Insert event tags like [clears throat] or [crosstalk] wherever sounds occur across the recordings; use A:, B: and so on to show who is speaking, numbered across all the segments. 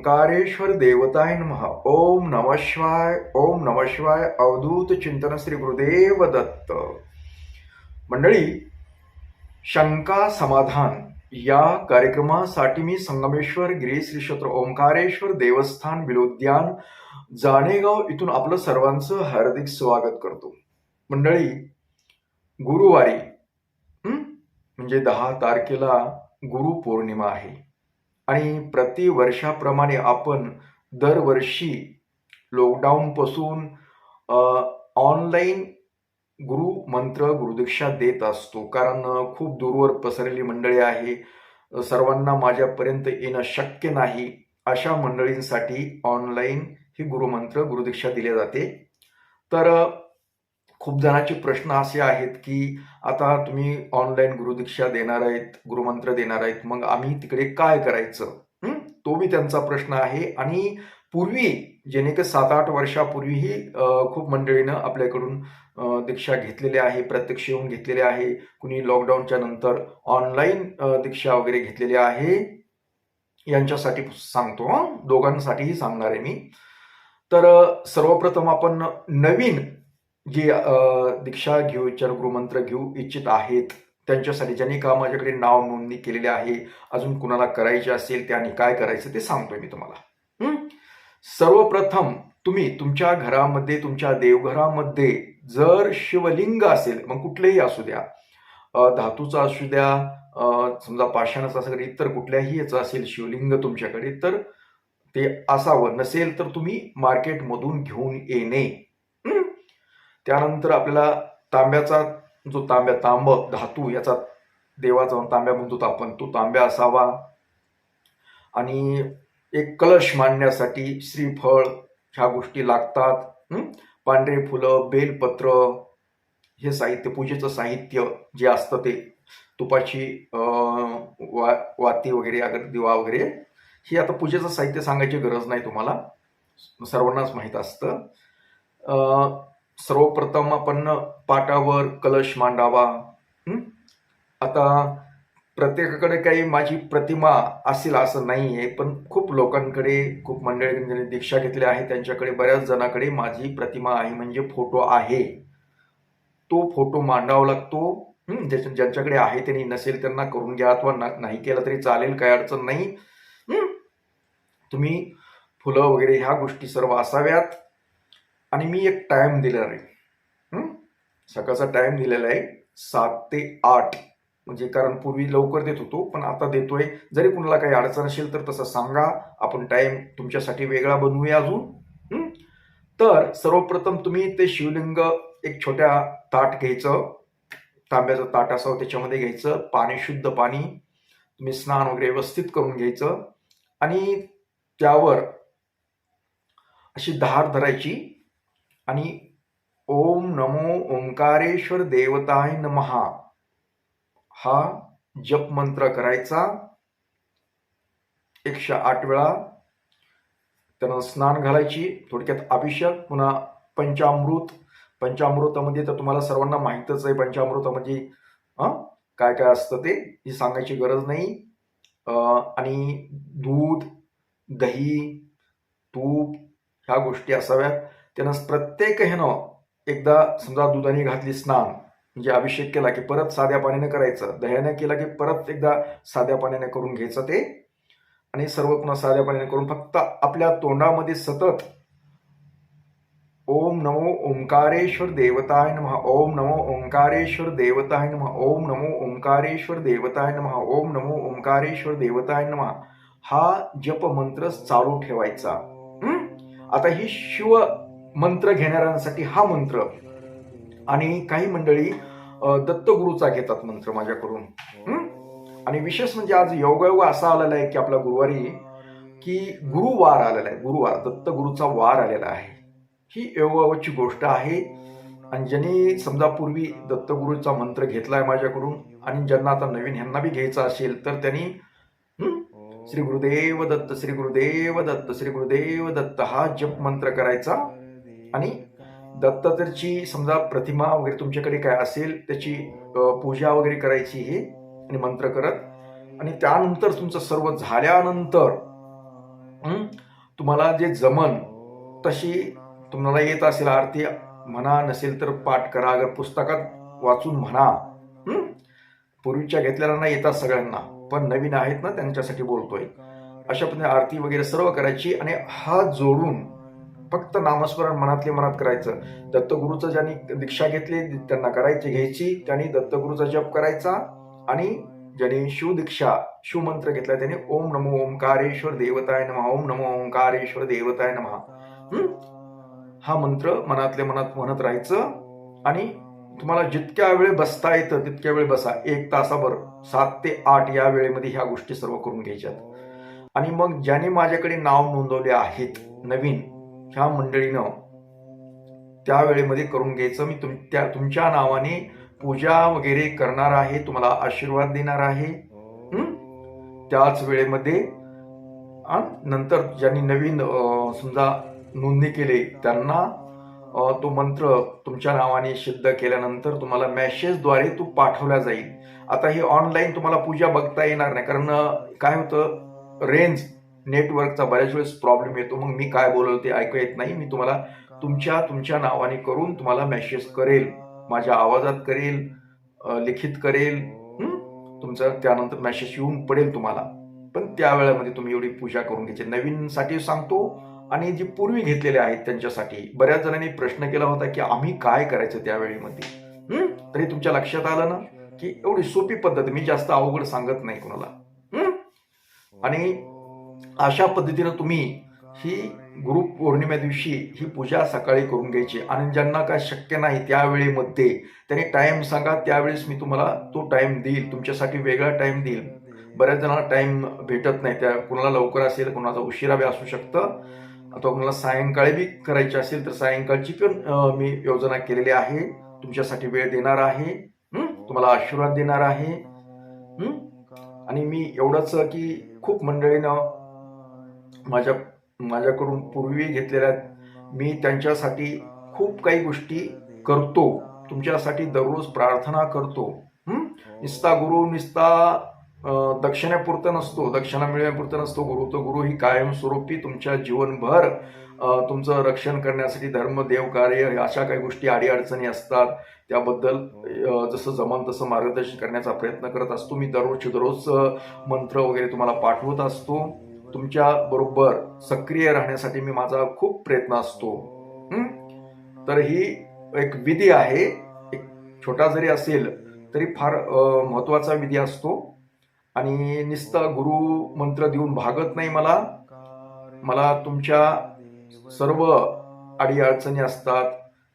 A: ओंकारेश्वर देवताय महा ओम नमः शिवाय ओम नमः शिवाय अवधूत चिंतन श्री गुरुदेव दत्त. मंडळी शंका समाधान. या कार्यक्रमासाठी मी संगमेश्वर गिरी श्री क्षेत्र ओंकारेश्वर देवस्थान विलोद्यान जाणेगाव इथून आपलं सर्वांचं हार्दिक स्वागत करतो. मंडळी गुरुवारी म्हणजे दहा तारखेला गुरुपौर्णिमा आहे. आणि प्रतिवर्षाप्रमाणे आपण दरवर्षी लॉकडाऊनपासून ऑनलाईन गुरु मंत्र गुरुदीक्षा देत असतो. कारण खूप दूरवर पसरलेली मंडळी आहे. सर्वांना माझ्यापर्यंत येणं शक्य नाही. अशा मंडळींसाठी ऑनलाईन ही गुरुमंत्र गुरुदीक्षा दिली जाते. तर खूप जणांचे प्रश्न असे आहेत की आता तुम्ही ऑनलाईन गुरुदीक्षा देणार आहेत गुरुमंत्र देणार आहेत मग आम्ही तिकडे काय करायचं? तो बी त्यांचा प्रश्न आहे. आणि पूर्वी जेणे की सात आठ वर्षापूर्वीही खूप मंडळीनं आपल्याकडून दीक्षा घेतलेली आहे प्रत्यक्ष येऊन घेतलेली आहे. कुणी लॉकडाऊनच्या नंतर ऑनलाईन दीक्षा वगैरे घेतलेली आहे. यांच्यासाठी सांगतो दोघांसाठीही सांगणार आहे मी. तर सर्वप्रथम आपण नवीन जी दीक्षा घेऊ इच्छा गुरुमंत्र घेऊ इच्छित आहेत त्यांच्यासाठी ज्यांनी का माझ्याकडे नाव नोंदणी केलेली आहे अजून कुणाला करायचे असेल त्यांनी काय करायचं ते सांगतोय मी तुम्हाला. सर्वप्रथम तुम्ही तुमच्या घरामध्ये तुमच्या देवघरामध्ये जर शिवलिंग असेल मग कुठलेही असू द्या धातूचा असू द्या समजा पाषाणाचा असेल इतर कुठल्याही याचं असेल शिवलिंग तुमच्याकडे तर ते असावं. नसेल तर तुम्ही मार्केटमधून घेऊन येणे. त्यानंतर आपल्याला तांब्याचा जो तांब्या तांब धातू याचा देवाचा तांब्या म्हणतो आपण तो तांब्या असावा. आणि एक कलश मांडण्यासाठी श्रीफळ ह्या गोष्टी लागतात. पांढरे फुलं बेलपत्र हे साहित्य पूजेचं साहित्य जे असतं ते तुपाची वा वाती वगैरे अगर दिवा वगैरे हे आता पूजेचं साहित्य सांगायची गरज नाही तुम्हाला. सर्वांनाच माहीत असतं. सर्वप्रथम आपण पाटावर कलश मांडावा. आता प्रत्येकाकडे काही माझी प्रतिमा असेल असं नाही आहे पण खूप लोकांकडे खूप मंडळी ज्यांनी दीक्षा घेतली आहे. त्यांच्याकडे बऱ्याच जणांकडे माझी प्रतिमा आहे म्हणजे फोटो आहे. तो फोटो मांडावा लागतो. ज्याच्या ज्यांच्याकडे आहे त्यांनी नसेल त्यांना करून घ्या अथवा ना- नाही केलं तरी चालेल काही अडचण नाही. तुम्ही फुलं वगैरे ह्या गोष्टी सर्व असाव्यात. आणि मी एक टाइम दिलेला आहे सकाळचा टाइम दिलेला आहे सात ते आठ. म्हणजे कारण पूर्वी लवकर देत होतो पण आता देतोय. जरी कुणाला काही अडचण असेल तर तसं सांगा. आपण टाइम तुमच्यासाठी वेगळा बनवूया अजून. तर सर्वप्रथम तुम्ही ते शिवलिंग एक छोट्या ताट घ्यायचं. तांब्याचं ताट असावं त्याच्यामध्ये घ्यायचं. पाणी शुद्ध पाणी. तुम्ही स्नान वगैरे व्यवस्थित करून घ्यायचं. आणि त्यावर अशी धार धरायची. आणि ओम नमो ओंकारेश्वर देवताय नमहा हा जप मंत्र करायचा. एकशे आठ वेळा त्यानं स्नान घालायची थोडक्यात अभिषेक पुन्हा पंचामृत. पंचामृतामध्ये तर तुम्हाला सर्वांना माहीतच आहे पंचामृतामध्ये म्हणजे, काय काय असतं ते ही सांगायची गरज नाही. आणि दूध दही तूप ह्या गोष्टी असाव्यात. त्यानं प्रत्येक ह्यानं एकदा समजा दुधाने घातली स्नान म्हणजे अभिषेक केला की परत साध्या पाण्याने करायचं दह्याने केला की परत एकदा साध्या पाण्याने करून घ्यायचं ते. आणि सर्व पुन्हा साध्या पाण्याने करून फक्त आपल्या तोंडामध्ये सतत ओम नमो ओंकारेश्वर देवताय नमः ओम नमो ओंकारेश्वर देवताय नमः ओम नमो ओंकारेश्वर देवताय नमः ओम नमो ओंकारेश्वर देवताय नमः. हा जप मंत्र चालू ठेवायचा. आता ही शिव मंत्र घेणाऱ्यांसाठी हा मंत्र. आणि काही मंडळी दत्तगुरूचा घेतात मंत्र माझ्याकडून. आणि विशेष म्हणजे आज योगायोग असा आलेला आहे की आपला गुरुवारी की गुरुवार आलेला आहे गुरुवार दत्तगुरूचा वार आलेला आहे. ही योगायोगाची गोष्ट आहे. आणि ज्यांनी समजा पूर्वी दत्तगुरूचा मंत्र घेतलाय माझ्याकडून आणि ज्यांना आता नवीन ह्यांना बी घ्यायचा असेल तर त्यांनी श्री गुरुदेव दत्त श्री गुरुदेव दत्त श्री गुरुदेव दत्त हा जप मंत्र करायचा. आणि दत्तात्रची समजा प्रतिमा वगैरे तुमच्याकडे काय असेल त्याची पूजा वगैरे करायची हे आणि मंत्र करत आणि त्यानंतर तुमचं सर्व झाल्यानंतर तुम्हाला जे जमन तशी तुम्हाला येत असेल आरती म्हणा नसेल तर पाठ करा अगर पुस्तकात वाचून म्हणा पूर्वीच्या घेतलेल्यांना येतात सगळ्यांना पण नवीन आहेत ना त्यांच्यासाठी बोलतोय. अशा पद्धतीने आरती वगैरे सर्व करायची आणि हात जोडून फक्त नामस्मरण मनातले मनात करायचं. दत्तगुरूचं ज्यांनी दीक्षा घेतली त्यांना करायची घ्यायची. त्यांनी दत्तगुरूचा जप करायचा आणि ज्यांनी शिवदीक्षा शिवमंत्र घेतला त्याने ओम नमो ओंकारेश्वर देवताय नमः. ओम नमो ओंकारेश्वर देवताय नमः. हा मंत्र मनातल्या मनात म्हणत राहायचं आणि तुम्हाला जितक्या वेळ बसता येतं तितक्या वेळ बसा. एक तासाभर सात ते आठ या वेळेमध्ये ह्या गोष्टी सर्व करून घ्यायच्यात. आणि मग ज्याने माझ्याकडे नाव नोंदवले आहेत नवीन ह्या मंडळीनं त्या वेळेमध्ये करून घ्यायचं. मी तुम त्या तुमच्या नावाने पूजा वगैरे करणार आहे तुम्हाला आशीर्वाद देणार आहे. त्याच वेळेमध्ये नंतर ज्यांनी नवीन समजा नोंदणी केली त्यांना तो मंत्र तुमच्या नावाने सिद्ध केल्यानंतर तुम्हाला मेसेजद्वारे तो पाठवला जाईल. आता हे ऑनलाईन तुम्हाला पूजा बघता येणार नाही कारण काय होतं रेंज नेटवर्कचा बऱ्याच वेळेस प्रॉब्लेम येतो. मग मी काय बोलवलं ते ऐकू येत नाही. मी तुम्हाला तुमच्या तुमच्या नावाने करून तुम्हाला मेसेज करेल. माझ्या आवाजात करेल लिखित करेल. तुमचं त्यानंतर मेसेज येऊन पडेल तुम्हाला. पण त्या वेळेमध्ये तुम्ही एवढी पूजा करून घ्यायची. नवीनसाठी सांगतो आणि जे पूर्वी घेतलेले आहेत त्यांच्यासाठी. बऱ्याच जणांनी प्रश्न केला होता की आम्ही काय करायचं त्यावेळेमध्ये तरी तुमच्या लक्षात आलं ना की एवढी सोपी पद्धत. मी जास्त अवघड सांगत नाही कोणाला. आणि अशा पद्धतीनं तुम्ही ही गुरु पौर्णिमे दिवशी ही पूजा सकाळी करून घ्यायची. आणि ज्यांना काय शक्य नाही त्यावेळेमध्ये त्याने टाइम सांगा त्यावेळेस मी तुम्हाला तो टाइम देईल. तुमच्यासाठी वेगळा टाइम देईल. बऱ्याच जणांना टाइम भेटत नाही. त्या कुणाला लवकर असेल कुणाचा उशिरा बी असू शकतं. अथवा कुणाला सायंकाळी बी करायची असेल तर सायंकाळची पण मी योजना केलेली आहे. तुमच्यासाठी वेळ देणार आहे. तुम्हाला आशीर्वाद देणार आहे. आणि मी एवढंच की खूप मंडळीनं माझ्या माझ्याकडून पूर्वी घेतलेल्या मी त्यांच्यासाठी खूप काही गोष्टी करतो. तुमच्यासाठी दररोज प्रार्थना करतो. निस्ता गुरु निस्ता दक्षिणेपुरतं नसतो. दक्षिणा मिळण्यापुरतं नसतो. गुरु तो गुरु ही कायमस्वरूपी तुमच्या जीवनभर तुमचं रक्षण करण्यासाठी धर्म देव कार्य अशा काही गोष्टी अडीअडचणी असतात. त्याबद्दल जसं जमन तसं मार्गदर्शन करण्याचा प्रयत्न करत असतो. मी दररोजचे दररोज मंत्र वगैरे तुम्हाला पाठवत असतो. तुमच्या बरोबर सक्रिय राहण्यासाठी मी माझा खूप प्रयत्न असतो. तर ही एक विधी आहे. एक छोटा जरी असेल तरी फार महत्त्वाचा विधी असतो. आणि नुसतं गुरु मंत्र देऊन भागत नाही मला. मला तुमच्या सर्व अडीअडचणी असतात.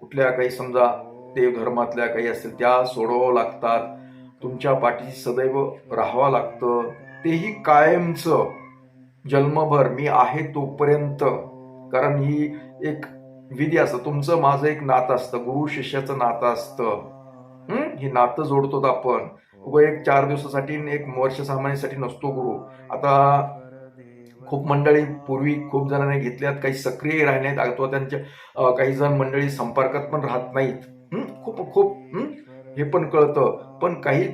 A: कुठल्या काही समजा देवधर्मातल्या काही असतील त्या सोडवावं लागतात. तुमच्या पाठीशी सदैव राहावं लागतं. तेही कायमचं. जन्मभर मी आहे तोपर्यंत. कारण ही एक विधी असतं. तुमचं माझं एक नातं असतं. गुरु शिष्याचं नातं असतं. हे? नातं जोडतो आपण. उभं एक चार दिवसासाठी एक वर्ष सामान्यासाठी नसतो गुरु. आता खूप मंडळी पूर्वी खूप जणांनी घेतल्यात. काही सक्रिय राहण्यात अथवा त्यांच्या काही जण मंडळी संपर्कात पण राहत नाहीत. खूप खूप हे? पण कळतं. पण काही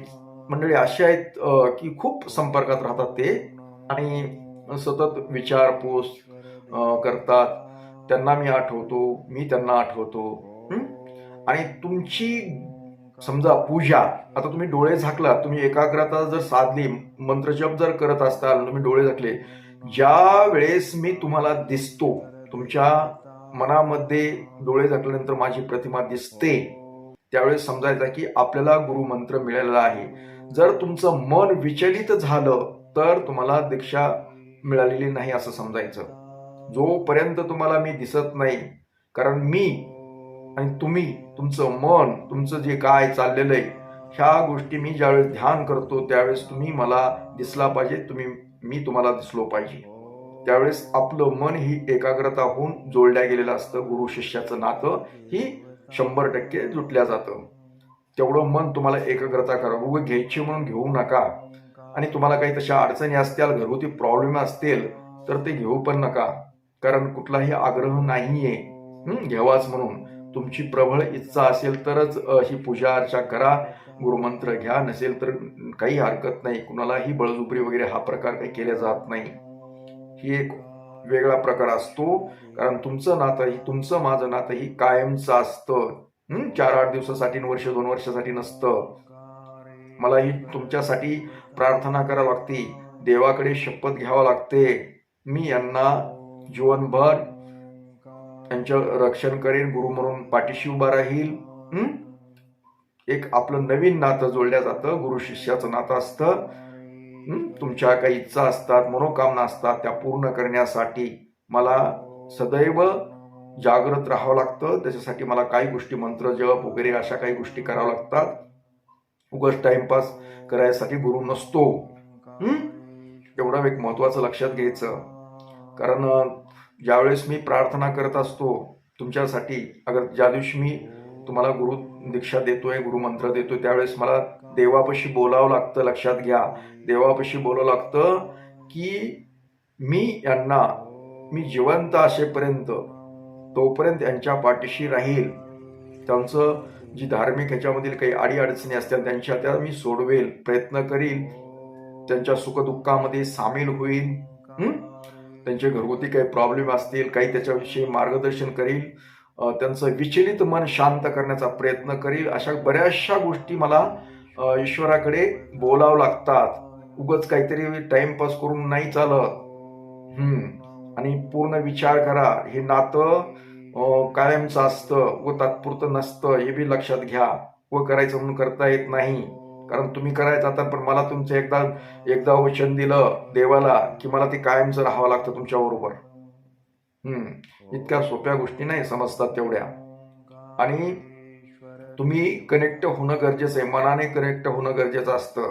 A: मंडळी अशी आहेत की खूप संपर्कात राहतात ते. आणि सतत विचारपूस करतात. त्यांना मी आठवतो मी त्यांना आठवतो. आणि तुमची समजा पूजा आता तुम्ही डोळे झाकलात तुम्ही एकाग्रता जर साधली मंत्रजप जर करत असताल तुम्ही डोळे झाकले ज्या वेळेस मी तुम्हाला दिसतो तुमच्या मनामध्ये डोळे झाकल्यानंतर माझी प्रतिमा दिसते त्यावेळेस समजायचं की आपल्याला गुरुमंत्र मिळालेला आहे. जर तुमचं मन विचलित झालं तर तुम्हाला दीक्षा मिळालेली नाही असं समजायचं. जोपर्यंत तुम्हाला मी दिसत नाही कारण मी आणि तुम्ही तुमचं मन तुमचं जे काय चाललेलं आहे ह्या गोष्टी मी ज्यावेळेस ध्यान करतो त्यावेळेस तुम्ही मला दिसला पाहिजे तुम्ही मी तुम्हाला दिसलो पाहिजे. त्यावेळेस आपलं मन ही एकाग्रता होऊन जोडल्या गेलेलं असतं गुरु शिष्याचं नातं ही शंभर टक्के जुटल्या जातं. तेवढं मन तुम्हाला एकाग्रता करा उगं घ्यायची म्हणून घेऊ नका. आणि तुम्हाला काही तशा अडचणी असतील घरगुती प्रॉब्लेम असतील तर ते घेऊ पण नका. कारण कुठलाही आग्रह नाहीये. घ्यावाच म्हणून. तुमची प्रबळ इच्छा असेल तरच अशी ही पूजा अर्चा करा. गुरुमंत्र घ्या. नसेल तर काही हरकत नाही. कुणालाही बळजुबरी वगैरे हा प्रकार काही केला जात नाही. ही एक वेगळा प्रकार असतो. कारण तुमचं नातं ही तुमचं माझं नातं ही कायमचं असतं. चार आठ दिवसासाठी वर्ष दोन वर्षासाठी नसतं. मला ही तुमच्यासाठी प्रार्थना करावी लागते. देवाकडे शपथ घ्यावं लागते. मी यांना जीवनभर त्यांचं रक्षण करेन. गुरु म्हणून पाठीशी उभा राहील. एक आपलं नवीन नातं जोडल्या जातं. गुरु शिष्याचं नातं असतं. तुमच्या काही इच्छा असतात मनोकामना असतात त्या पूर्ण करण्यासाठी मला सदैव जागृत राहावं लागतं. त्याच्यासाठी मला काही गोष्टी मंत्र जप वगैरे अशा काही गोष्टी कराव्या लागतात. उगाच टाइमपास करायसाठी गुरु नसतो. एवढा एक महत्वाचं लक्षात घ्यायचं. कारण ज्यावेळेस मी प्रार्थना करत असतो तुमच्यासाठी अगर ज्या दिवशी मी तुम्हाला गुरु दीक्षा देतोय गुरुमंत्र देतोय त्यावेळेस मला देवापाशी बोलावं लागतं लक्षात घ्या. देवापाशी बोलावं लागतं की मी यांना मी जिवंत असेपर्यंत तोपर्यंत यांच्या पाठीशी राहील. त्यांचं जी धार्मिक ह्याच्यामधील काही अडीअडचणी असतात त्यांच्या त्या मी सोडवेल प्रयत्न करील. त्यांच्या सुखदुःखामध्ये सामील होईल. त्यांचे घरगुती काही प्रॉब्लेम असतील काही त्याच्याविषयी मार्गदर्शन करील. त्यांचं विचलित मन शांत करण्याचा प्रयत्न करील. अशा बऱ्याचशा गोष्टी मला ईश्वराकडे बोलावं लागतात. उगच काहीतरी टाइमपास करून नाही चालत. हम्म आणि पूर्ण विचार करा. हे नातं कायमचं असतं व तात्पुरतं नसतं हे बी लक्षात घ्या. व करायचं म्हणून करता येत नाही. कारण तुम्ही करायचं आता पण मला तुमचं एकदा एकदा वचन दिलं देवाला की मला ते कायमचं राहावं लागतं तुमच्या बरोबर. हम्म. इतक्या सोप्या गोष्टी नाही समजतात तेवढ्या. आणि तुम्ही कनेक्ट होणं गरजेचं आहे. मनाने कनेक्ट होणं गरजेचं असतं.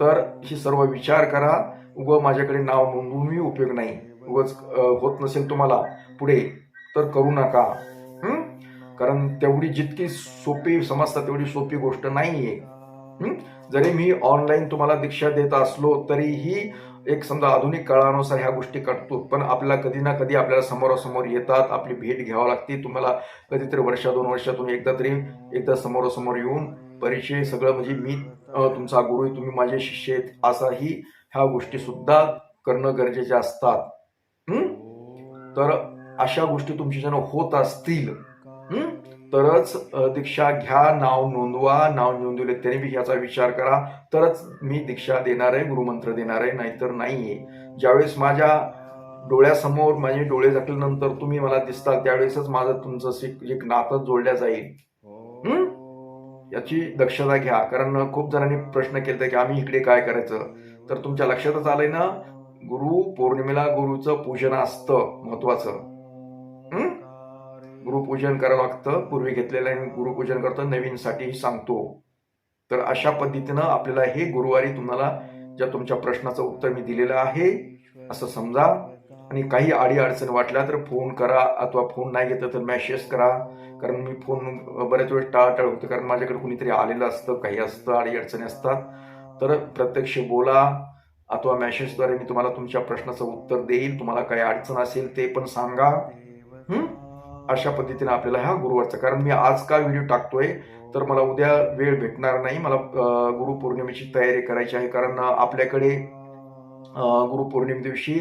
A: तर ही सर्व विचार करा. उग माझ्याकडे नाव नोंदवूनही उपयोग नाही. उगच होत नसेल तुम्हाला पुढे तर करू नका. कारण तेवढी जितकी सोपी समजतात तेवढी सोपी गोष्ट नाहीये. आहे जरी मी ऑनलाईन तुम्हाला दीक्षा देत असलो तरीही एक समजा आधुनिक काळानुसार ह्या गोष्टी करतो. पण आपल्याला कधी ना कधी आपल्याला समोरासमोर येतात आपली भेट घ्यावी लागते. तुम्हाला कधीतरी वर्षा दोन वर्षातून एकदा तरी एकदा समोरासमोर येऊन परिचय सगळं म्हणजे मी तुमचा गुरु आहे, तुम्ही माझे शिष्य आहेत असाही ह्या गोष्टी सुद्धा करणं गरजेचे असतात. तर अशा गोष्टी तुमची जण होत असतील? तरच दीक्षा घ्या नाव नोंदवा नाव नोंदवले तरी बी ह्याचा विचार करा तरच मी दीक्षा देणार आहे गुरुमंत्र देणार आहे नाहीतर नाहीये ज्यावेळेस माझ्या डोळ्यासमोर माझे डोळे झाकल्यानंतर तुम्ही मला दिसता त्यावेळेसच माझं तुमचं एक नातं जोडल्या जाईल हं? याची दक्षता घ्या कारण खूप जणांनी प्रश्न केले की आम्ही इकडे काय करायचं तर तुमच्या लक्षातच आलंय ना गुरु पौर्णिमेला गुरुचं पूजन असतं महत्वाचं? गुरुपूजन करावं लागतं. पूर्वी घेतलेलं आहे गुरुपूजन करतो. नवीनसाठी सांगतो. तर अशा पद्धतीनं आपल्याला हे गुरुवारी तुम्हाला ज्या तुमच्या प्रश्नाचं उत्तर मी दिलेलं आहे असं समजा. आणि काही आडी अडचण वाटल्या तर फोन करा अथवा फोन नाही घेतलं तर मॅसेज करा. कारण मी फोन बऱ्याच वेळेस टाळाटाळ होतो. कारण माझ्याकडे कुणीतरी आलेलं असतं काही असतं आडी अडचणी असतात. तर प्रत्यक्ष बोला अथवा मेसेजद्वारे मी तुम्हाला तुमच्या प्रश्नाचं उत्तर देईल. तुम्हाला काही अडचण असेल ते पण सांगा. अशा पद्धतीने आपल्याला हा गुरुवारचा कारण मी आज का व्हिडिओ टाकतोय तर मला उद्या वेळ भेटणार नाही. मला गुरुपौर्णिमेची तयारी करायची आहे कारण आपल्याकडे गुरुपौर्णिमे दिवशी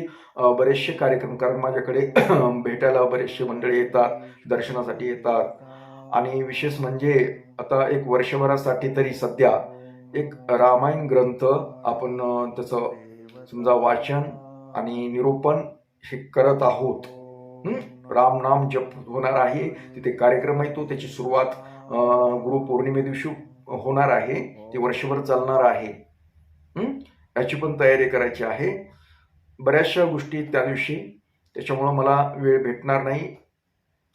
A: बरेचसे कार्यक्रम कारण माझ्याकडे [clears throat] भेटायला बरेचसे मंडळी येतात दर्शनासाठी येतात. आणि विशेष म्हणजे आता एक वर्षभरासाठी तरी सध्या एक रामायण ग्रंथ आपण त्याचं समजा वाचन आणि निरूपण हे करत आहोत. राम नाम जप होणार आहे. तिथे कार्यक्रम आहे तो त्याची सुरुवात गुरुपौर्णिमे दिवशी होणार आहे. ते वर्षभर चालणार आहे. हं? याची पण तयारी करायची आहे. बऱ्याचशा गोष्टी त्या दिवशी. त्याच्यामुळं मला वेळ भेटणार नाही.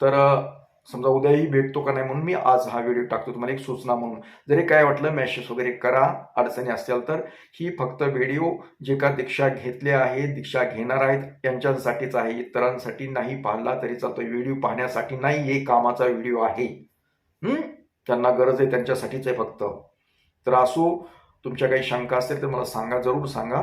A: तर समजा उद्याही भेटतो का नाही म्हणून मी आज हा व्हिडिओ टाकतो. तुम्हाला एक सूचना म्हणून. जरी काय वाटलं मेसेज वगैरे करा अडचणी असतील तर. ही फक्त व्हिडिओ जे का दीक्षा घेतल्या आहेत दीक्षा घेणार आहेत यांच्यासाठीच आहे. इतरांसाठी नाही पाहिला तरी चालतो व्हिडिओ पाहण्यासाठी नाही हे कामाचा व्हिडिओ आहे. त्यांना गरज आहे त्यांच्यासाठीच आहे फक्त. तर असो तुमच्या काही शंका असतील तर मला सांगा जरूर सांगा.